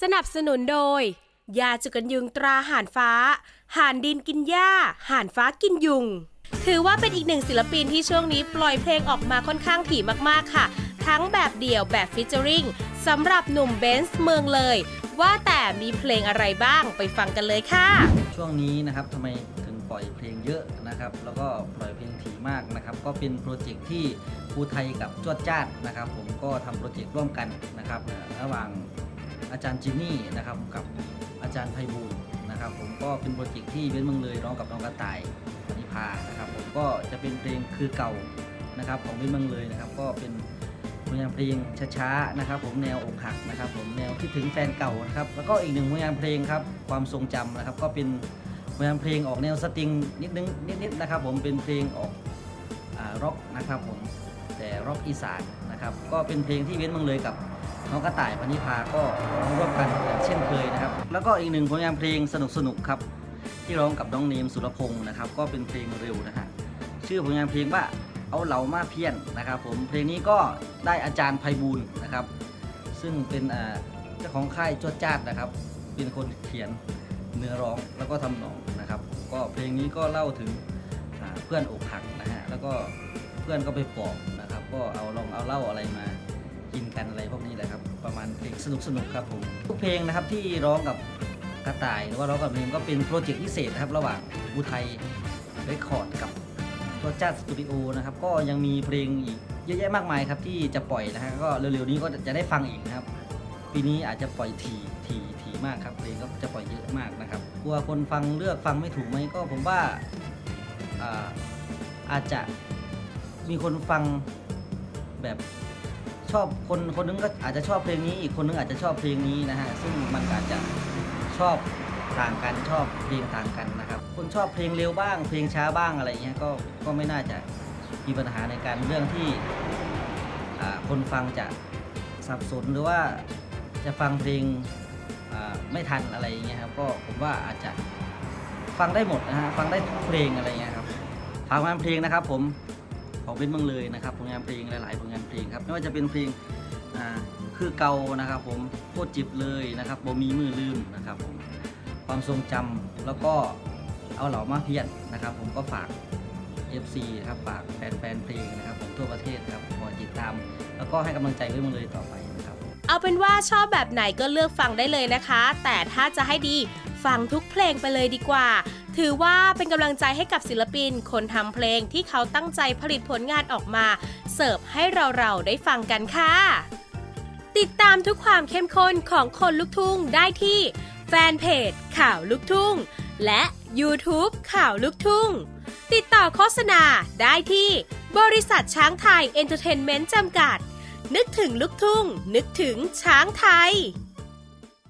สนับสนุนโดย ยาจุกันยุงตราห่านฟ้า ห่านดินกินหญ้า ห่านฟ้ากินยุง ถือว่าเป็นอีกหนึ่งศิลปินที่ช่วงนี้ปล่อยเพลงออกมาค่อนข้างถี่มากๆค่ะ ทั้งแบบเดี่ยวแบบฟิชเจอริงสำหรับหนุ่มเบนซ์เมืองเลย ว่าแต่มีเพลงอะไรบ้างไปฟังกันเลยค่ะ ช่วงนี้นะครับทำไมถึงปล่อยเพลงเยอะนะครับแล้วก็ปล่อยเพลงถี่มากนะครับก็เป็นโปรเจกต์ที่ครูไทยกับจวดจ้าดนะครับ ผมก็ทำโปรเจกต์ร่วมกันนะครับระหว่าง อาจารย์จิมมี่นะครับกับอาจารย์ไพบูลนะครับผมก็เป็นโปรเจกต์ที่เว้นเมืองเลยร้องกับน้องกระต่ายปณิพานะครับผมก็จะเป็นเพลงคือเก่านะครับของเว้นเมืองเลยนะครับก็เป็นผลงานเพลงช้าๆนะครับ ผมแนวอกหักนะครับ ผมแนวคิดถึงแฟนเก่านะครับแล้วก็อีกหนึ่งผลงานเพลงครับความทรงจำนะครับก็เป็นผลงานเพลงออกแนวสตริงนิดนึงนิดๆนะครับ ผมเป็นเพลงออกร็อกนะครับผมแต่ร็อกอีสานนะครับก็เป็นเพลงที่เว้นเมืองเลยกับ น้องกระต่ายพนิพาก็ร้องร่วมกันอย่างเช่นเคยนะครับ แล้วก็อีกหนึ่งผลงานเพลงสนุกๆครับ ที่ร้องกับน้องเนมสุรพงศ์นะครับ ก็เป็นเพลงเร็วนะฮะชื่อผลงานเพลงว่าเอาเหลามาเพี้ยนนะครับ ผมเพลงนี้ก็ได้อาจารย์ไพบูลนะครับ ซึ่งเป็นเจ้าของค่ายจวดจ้าดนะครับ เป็นคนเขียนเนื้อร้องแล้วก็ทำนองนะครับ ก็เพลงนี้ก็เล่าถึงเพื่อนอกหักนะฮะแล้วก็เพื่อนก็ไปปอบนะครับ ก็เอาลองเอาเหล้าอะไรมากินกันอะไรพวกนี้แหละครับ เพลงสนุกสนุกครับผมทุกเพลงนะครับที่ร้องกับกระต่ายหรือว่าร้องกับเพลงก็เป็นโปรเจกต์พิเศษนะครับระหว่างบูไทยเรคคอร์ดกับตัวจ้าสตูดิโอนะครับก็ยังมีเพลงอีกเยอะแยะมากมายครับที่จะปล่อยนะฮะก็เร็วๆนี้ก็จะได้ฟังอีกนะครับ ปีนี้อาจจะปล่อยทีทีทีมากครับเพลงก็จะปล่อยเยอะมากนะครับกลัวคนฟังเลือกฟังไม่ถูกไหมก็ผมว่าอ่าอาจจะมีคนฟังแบบ ชอบคนคนนึงก็อาจจะชอบเพลงนี้ อีกคนนึงอาจจะชอบเพลงนี้นะฮะซึ่งมันอาจจะชอบต่างกันชอบเพลงต่างกันนะครับคนชอบเพลงเร็วบ้าง เพลงช้าบ้างอะไรเงี้ยก็ก็ไม่น่าจะมีปัญหาในการเรื่องที่คนฟังจะสับสนหรือว่าจะฟังเพลงไม่ทันอะไรอย่างเงี้ยครับก็ผมว่าอาจจะฟังได้หมดนะฮะฟังได้ทุกเพลงอะไรเงี้ยครับฝากงานเพลงนะครับผม ของเป็นเมืองเลยนะครับผลงานเพลงหลาย ๆ ผลงานเพลงครับไม่ว่าจะเป็นเพลงคือเก่านะครับผมโคตรจิบเลยนะครับบ่มีมือลืมนะครับผมความทรงจำแล้วก็เอาเหล่ามาเพียนนะครับ ผมก็ฝาก FC ครับฝากแฟนๆเพลงนะครับผมทั่วประเทศครับคอยติดตาม แล้วก็ให้กำลังใจไว้มาเลยต่อไปนะครับเอาเป็นว่าชอบแบบไหนก็เลือกฟังได้เลยนะคะ แต่ถ้าจะให้ดีฟังทุกเพลงไปเลยดีกว่า ถือว่าเป็นกำลังใจให้กับศิลปิน คนทำเพลงที่เขาตั้งใจผลิตผลงานออกมา เสิร์ฟให้เราๆได้ฟังกันค่ะ ติดตามทุกความเข้มข้นของคนลุกทุ่งได้ที่แฟนเพจข่าวลุกทุ่ง และ YouTube ข่าวลุกทุ่ง ติดต่อโฆษณาได้ที่บริษัทช้างไทยเอนเตอร์เทนเมนต์จำกัด นึกถึงลุกทุ่ง นึกถึงช้างไทย